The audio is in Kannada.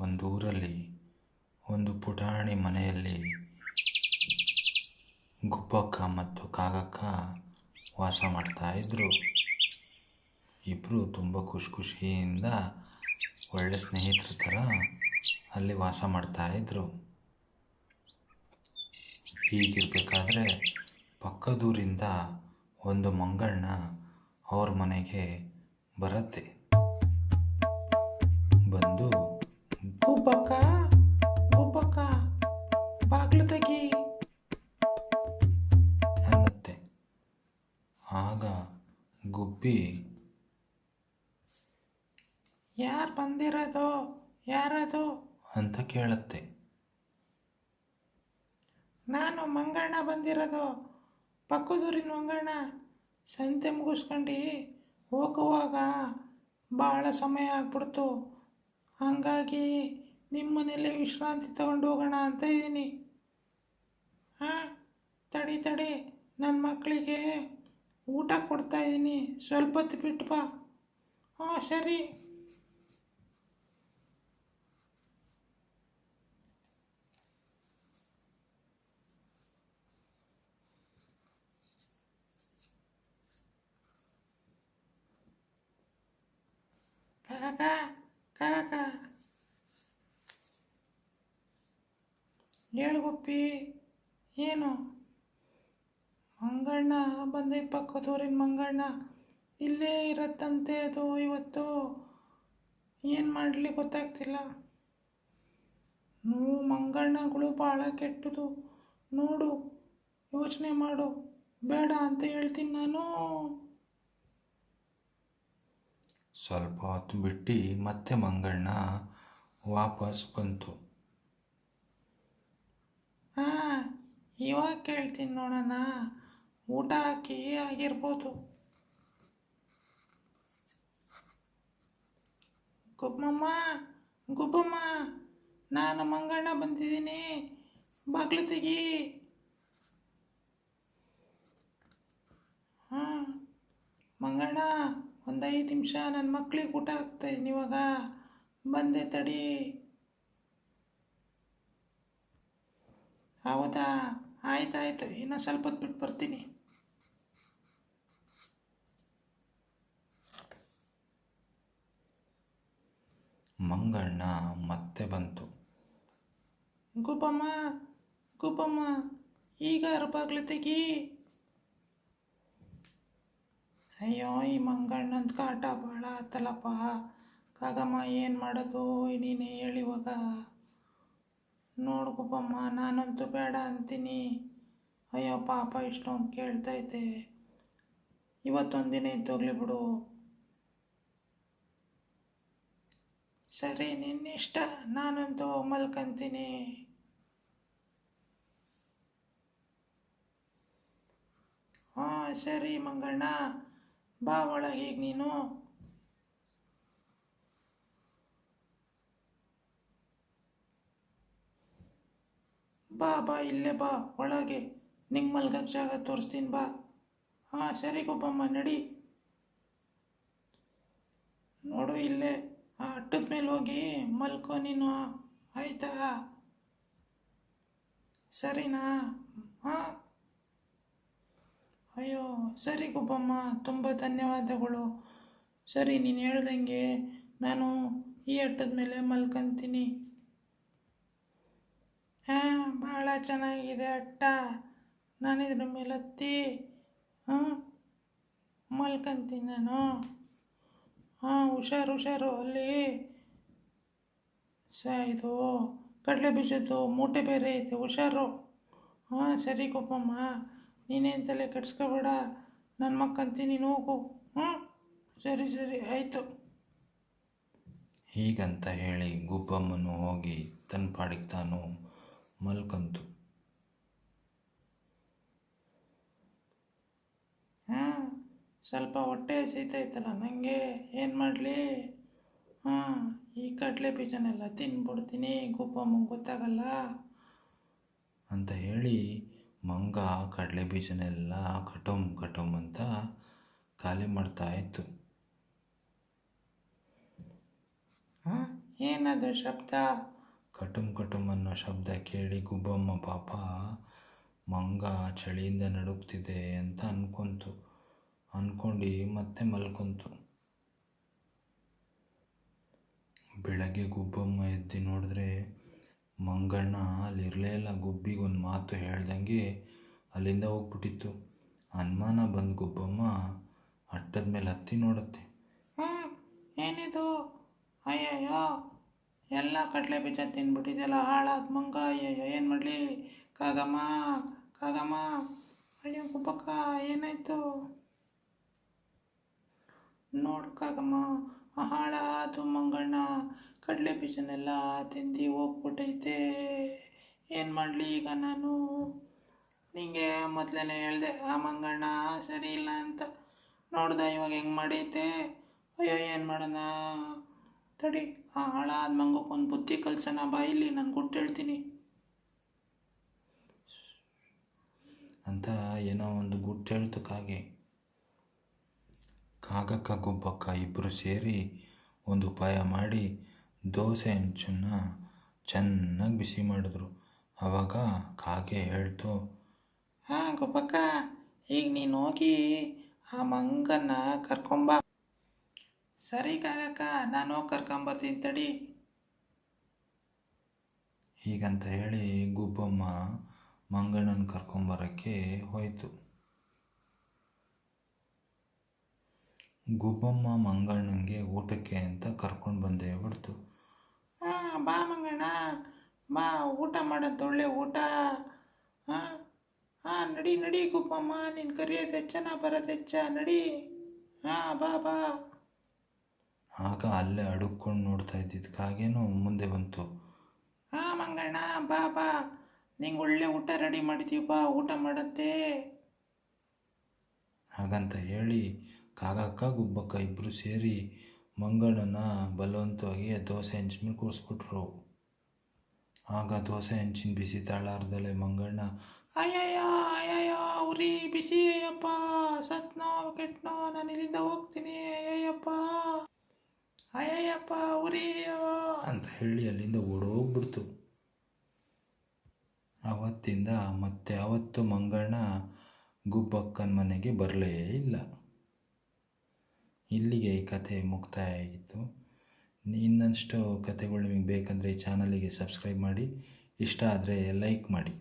ಒಂದೂರಲ್ಲಿ ಒಂದು ಪುಟಾಣಿ ಮನೆಯಲ್ಲಿ ಗುಬ್ಬಕ್ಕ ಮತ್ತು ಕಾಗಕ್ಕ ವಾಸ ಮಾಡ್ತಾ ಇದ್ದರು ಇಬ್ಬರು ತುಂಬ ಖುಷಿ ಖುಷಿಯಿಂದ ಒಳ್ಳೆ ಸ್ನೇಹಿತರ ಥರ ಅಲ್ಲಿ ವಾಸ ಮಾಡ್ತಾ ಇದ್ದರು ಹೀಗಿರಬೇಕಾದ್ರೆ ಪಕ್ಕದೂರಿಂದ ಒಂದು ಮಂಗಣ್ಣ ಅವ್ರ ಮನೆಗೆ ಬರುತ್ತೆ. ಬಂದಿರೋದು ಯಾರದು? ಅಂತ ಕೇಳುತ್ತೆ. ನಾನು ಮಂಗಣ್ಣ ಬಂದಿರೋದು. ಪಕ್ಕದೂರಿನ ಮಂಗಣ್ಣ ಸಂತೆ ಮುಗಿಸ್ಕೊಂಡು ಹೋಗುವಾಗ ಭಾಳ ಸಮಯ ಆಗ್ಬಿಡ್ತು. ಹಾಗಾಗಿ ನಿಮ್ಮ ಮನೇಲಿ ವಿಶ್ರಾಂತಿ ತಗೊಂಡು ಹೋಗೋಣ ಅಂತ ಇದ್ದೀನಿ. ಹಾಂ ತಡಿ ತಡಿ. ನನ್ನ ಮಕ್ಕಳಿಗೆ ಊಟ ಕೊಡ್ತಾ ಇದ್ದೀನಿ. ಸ್ವಲ್ಪ ಹೊತ್ತು ಬಿಟ್ಟು ಬಾ. ಹಾಂ ಸರಿ ಕಾಕ ಕಾಕ ಹೇಳ್ಗೊಪ್ಪಿ ಏನು? ಮಂಗಣ್ಣ ಬಂದೈತೆ ಪಕ್ಕದೂರಿನ ಮಂಗಣ್ಣ ಇಲ್ಲೇ ಇರತ್ತಂತೆ ಅದು ಇವತ್ತು. ಏನು ಮಾಡಲಿ ಗೊತ್ತಾಗ್ತಿಲ್ಲ. ನೋವು ಮಂಗಣ್ಣಗಳು ಭಾಳ ಕೆಟ್ಟದು. ನೋಡು, ಯೋಚನೆ ಮಾಡು. ಬೇಡ ಅಂತ ಹೇಳ್ತೀನಿ ನಾನು. ಸ್ವಲ್ಪ ಹೊತ್ತು ಬಿಟ್ಟು ಮತ್ತೆ ಮಂಗಣ್ಣ ವಾಪಸ್ ಬಂತು. ಹಾಂ ಇವಾಗ ಕೇಳ್ತೀನಿ ನೋಡೋಣ ಊಟ ಹಾಕಿ ಆಗಿರ್ಬೋದು. ಗುಬ್ಬಮ್ಮ ಗುಬ್ಬಮ್ಮ ನಾನು ಮಂಗಣ್ಣ ಬಂದಿದ್ದೀನಿ. ಬಾಗಿಲು ತೆಗಿ. ಹಾಂ, ಮಂಗಣ್ಣ, ಒಂದು ಐದು ನಿಮಿಷ ನನ್ನ ಮಕ್ಳಿಗೆ ಊಟ ಹಾಕ್ತಾಯಿದ್ದೀನಿ ಇವಾಗ. ಬಂದೆ ತಡಿ. ಹೌದಾ? ಆಯ್ತಾಯ್ತು ಇನ್ನೂ ಸ್ವಲ್ಪ ಹೊತ್ತು ಬಿಟ್ಟು ಬರ್ತೀನಿ. ಮಂಗಣ್ಣ ಮತ್ತೆ ಬಂತು. ಗುಬ್ಬಮ್ಮ ಗುಬ್ಬಮ್ಮ ಈಗ ಅರ್ಬಾಗ್ಲು ತೆಗಿ. ಅಯ್ಯೋ ಈ ಮಂಗಣ್ಣಂದು ಕಾಟ ಭಾಳ ಆತಲ್ಲಪ್ಪ ಕಾಗಮ್ಮ ಏನು ಮಾಡೋದು ನೀನೇ ಹೇಳಿವಾಗ ನೋಡು ಗುಬ್ಬಮ್ಮ, ನಾನಂತೂ ಬೇಡ ಅಂತೀನಿ. ಅಯ್ಯೋ ಪಾಪ, ಇಷ್ಟೊಂದು ಕೇಳ್ತೈತೆ. ಇವತ್ತೊಂದು ದಿನ ಇದ್ದೋಗ್ಲಿ ಬಿಡು. ಸರಿ, ನಿನ್ನಿಷ್ಟ, ನಾನಂತೂ ಮಲ್ಕಂತೀನಿ. ಹಾಂ, ಸರಿ ಮಂಗಣ್ಣ. ಬಾ ಒಳಗೆ ಈಗ ನೀನು. ಬಾ ಬಾ, ಇಲ್ಲೇ ಬಾ, ಒಳಗೆ. ನಿಂಗೆ ಮಲ್ಗಕ್ಕೆ ಜಾಗ ತೋರಿಸ್ತೀನಿ, ಬಾ. ಹಾಂ, ಸರಿ ಗೊಬ್ಬಮ್ಮ ನಡಿ. ನೋಡು ಇಲ್ಲೇ. ಆ ಅಟ್ಟದ ಮೇಲೆ ಹೋಗಿ ಮಲ್ಕೋ ನೀನು. ಆಯ್ತಾ? ಸರಿನಾ? ಹಾಂ. ಅಯ್ಯೋ, ಸರಿ ಗೊಬ್ಬಮ್ಮ ತುಂಬ ಧನ್ಯವಾದಗಳು. ಸರಿ, ನೀನು ಹೇಳ್ದಂಗೆ ನಾನು ಈ ಅಟ್ಟದ ಮೇಲೆ ಮಲ್ಕೊಂತೀನಿ. ಹಾಂ, ಭಾಳ ಚೆನ್ನಾಗಿದೆ ಅಟ್ಟ. ನಾನು ಇದ್ರ ಮೇಲೆ ಹತ್ತಿ ಹ್ಞೂ ಮಲ್ಕೊಂತೀನಿ ನಾನು. ಹಾಂ, ಹುಷಾರು ಹುಷಾರು. ಅಲ್ಲಿ ಸ, ಇದು ಕಡಲೆ ಬೀಜದ್ದು ಮೂಟೆ ಬೇರೆ ಐತೆ, ಹುಷಾರು. ಹಾಂ, ಸರಿ ಕೊಪ್ಪಮ್ಮ ನೀನೇನು ತಲೆ ಕಟ್ಸ್ಕೋಬೇಡ ನನ್ನ ಮಕ್ಕಂತೀನಿ ಹೋಗು. ಹ್ಞೂ ಸರಿ ಸರಿ, ಆಯಿತು. ಹೀಗಂತ ಹೇಳಿ ಗುಬ್ಬಮ್ಮನು ಹೋಗಿ ತನ್ನ ಪಾಡಿಗೆ ತಾನು ಮಲ್ಕಂತು. ಹಾಂ ಸ್ವಲ್ಪ ಹೊಟ್ಟೆ ಸೀತೈತಲ್ಲ ನನಗೆ ಏನು ಮಾಡಲಿ? ಹಾಂ ಈ ಕಡಲೆ ಬೀಜನೆಲ್ಲ ತಿನ್ಬಿಡ್ತೀನಿ ಗುಬ್ಬಮ್ಮಂಗೆ ಗೊತ್ತಾಗಲ್ಲ. ಅಂತ ಹೇಳಿ ಮಂಗ ಕಡಲೆ ಬೀಜನೆಲ್ಲ ಕಟೋಮ್ ಕಟೋಮ್ ಅಂತ ಖಾಲಿ ಮಾಡ್ತಾ ಇತ್ತು. ಹಾಂ ಏನದು ಶಬ್ದ? ಕಟುಮ್ ಕಟುಂ ಅನ್ನೋ ಶಬ್ದ ಕೇಳಿ ಗುಬ್ಬಮ್ಮ ಪಾಪ, ಮಂಗ ಚಳಿಯಿಂದ ನಡುಗ್ತಿದೆ ಅಂತ ಅನ್ಕೊಂತು. ಅಂದ್ಕೊಂಡು ಮತ್ತೆ ಮಲ್ಕೊಂತು. ಬೆಳಗ್ಗೆ ಗುಬ್ಬಮ್ಮ ಎದ್ದು ನೋಡಿದ್ರೆ ಮಂಗಣ್ಣ ಅಲ್ಲಿರಲೇ ಇಲ್ಲ, ಗುಬ್ಬಿಗೆ ಒಂದು ಮಾತು ಹೇಳ್ದಂಗೆ ಅಲ್ಲಿಂದ ಹೋಗ್ಬಿಟ್ಟಿತ್ತು. ಅನುಮಾನ ಬಂದು ಗುಬ್ಬಮ್ಮ ಅಟ್ಟದ ಮೇಲೆ ಹತ್ತಿ ನೋಡುತ್ತೆ ಹಾಂ ಏನಿದು ಅಯ್ಯಯ್ಯೋ ಎಲ್ಲ ಕಡಲೆ ಬೀಜ ತಿನ್ಬಿಟ್ಟಿದೆಲ್ಲ ಹಾಳಾದ ಮಂಗ. ಅಯ್ಯಯ್ಯೋ, ಏನು ಮಾಡಲಿ? ಕಾಗಮ್ಮ ಕಾಗಮ್ಮ. ಅಯ್ಯೋ, ಗುಬ್ಬಕ್ಕ, ಏನಾಯ್ತು? ನೋಡು ಕಾಗಮ್ಮ ಹಾಳಾದ ಮಂಗಣ್ಣ ಕಡಲೆ ಬೀಜನೆಲ್ಲ ತಿಂದು ಹೋಗ್ಬಿಟ್ಟೈತೆ. ಏನು ಮಾಡಲಿ ಈಗ ನಾನು? ನಿಂಗೆ ಮೊದಲೇ ಹೇಳ್ದೆ, ಆ ಮಂಗಣ್ಣ ಸರಿ ಇಲ್ಲ ಅಂತ. ನೋಡ್ದ ಇವಾಗ ಹೆಂಗೆ ಮಾಡೈತೆ? ಅಯ್ಯೋ, ಏನು ಮಾಡೋಣ? ತಡಿ, ಆ ಹಾಳಾದ ಮಂಗಕ್ಕೊಂದು ಬುದ್ಧಿ ಕಲ್ಸೋಣ ಬಾಯಿಲಿ ನಾನು ಕೊಟ್ಟು ಹೇಳ್ತೀನಿ. ಅಂತ ಏನೋ ಒಂದು ಗುಟ್ಟು ಹೇಳ್ತು ಕಾಗೆ ಕಾಗಕ್ಕ, ಗೊಬ್ಬಕ್ಕ ಇಬ್ಬರು ಸೇರಿ ಒಂದು ಉಪಾಯ ಮಾಡಿ ದೋಸೆ ಹಂಚನ್ನು ಚೆನ್ನಾಗಿ ಬಿಸಿ ಮಾಡಿದ್ರು. ಆವಾಗ ಕಾಗೆ ಹೇಳ್ತು, ಹಾಂ ಗೊಬ್ಬಕ್ಕ, ಈಗ ನೀನು ಹೋಗಿ ಆ ಮಂಗನ್ನ ಕರ್ಕೊಂಬ ಸರಿ ಕಾಗಕ್ಕ ನಾನು ಹೋಗಿ ಕರ್ಕೊಂಬರ್ತೀನಿ ತಡಿ. ಹೀಗಂತ ಹೇಳಿ ಗುಬ್ಬಮ್ಮ ಮಂಗಣ್ಣನ ಕರ್ಕೊಂಬರೋಕ್ಕೆ ಹೋಯಿತು. ಗುಬ್ಬಮ್ಮ ಮಂಗಣ್ಣನಿಗೆ ಊಟಕ್ಕೆ ಅಂತ ಕರ್ಕೊಂಡು ಬಂದೇ ಬಿಡ್ತು ಹಾಂ ಬಾ ಮಂಗಣ್ಣ ಬಾ ಊಟ ಮಾಡೋದು ಒಳ್ಳೆ ಊಟ. ಹಾಂ ಹಾಂ ನಡಿ ನಡಿ ಗುಬ್ಬಮ್ಮ. ನೀನು ಕರಿಯೋದು ನಾ ಬರೋದು ಹೆಚ್ಚ ನಡಿ. ಹಾಂ ಬಾ ಬಾ. ಆಗ ಅಲ್ಲೇ ಅಡುಕೊಂಡು ನೋಡ್ತಾ ಇದ್ದಿದ್ದ ಕಾಗೇನು ಮುಂದೆ ಬಂತು. ಆ ಮಂಗಣ್ಣ, ಬಾ ಬಾ. ನಿಂಗೆ ಒಳ್ಳೆ ಊಟ ರೆಡಿ ಮಾಡಿದ್ದೀವಿ ಬಾ. ಊಟ ಮಾಡತ್ತೆ. ಹಾಗಂತ ಹೇಳಿ ಕಾಗಕ್ಕ, ಗುಬ್ಬಕ್ಕ ಇಬ್ಬರು ಸೇರಿ ಮಂಗಣ್ಣನ ಬಲವಂತವಾಗಿ ದೋಸೆ ಹೆಂಚಿನ ಮೇಲೆ ಕೂರಿಸ್ಬಿಟ್ರು. ಆಗ ದೋಸೆ ಹೆಂಚಿನ ಬಿಸಿ ತಾಳಾರ್ದಲೆ ಮಂಗಣ್ಣ, ಅಯ್ಯಯ್ಯ ಅಯ್ಯಯ್ಯ, ಉರಿ, ಬಿಸಿ, ಅಯ್ಯಪ್ಪ. ಸತ್ನೋ, ಕೆಟ್ನೋ, ನಾನು ಇಲ್ಲಿಂದ ಹೋಗ್ತೀನಿ, ಅಯ್ಯಯ್ಯಪ್ಪ. ಅಯ್ಯಯ್ಯಪ್ಪ ಅವರೇ ಅಂತ ಹೇಳಿ ಅಲ್ಲಿಂದ ಓಡೋಗ್ಬಿಡ್ತು. ಆವತ್ತಿಂದ ಮತ್ತೆ ಅವತ್ತು ಮಂಗಣ್ಣ ಗುಬ್ಬಕ್ಕನ ಮನೆಗೆ ಬರಲೇ ಇಲ್ಲ. ಇಲ್ಲಿಗೆ ಈ ಕತೆ ಮುಕ್ತಾಯ ಆಗಿತ್ತು ಇನ್ನಷ್ಟು ಕತೆಗಳು ನಿಮಗೆ ಬೇಕಂದರೆ ಈ ಚಾನಲಿಗೆ ಸಬ್ಸ್ಕ್ರೈಬ್ ಮಾಡಿ. ಇಷ್ಟ ಆದರೆ ಲೈಕ್ ಮಾಡಿ.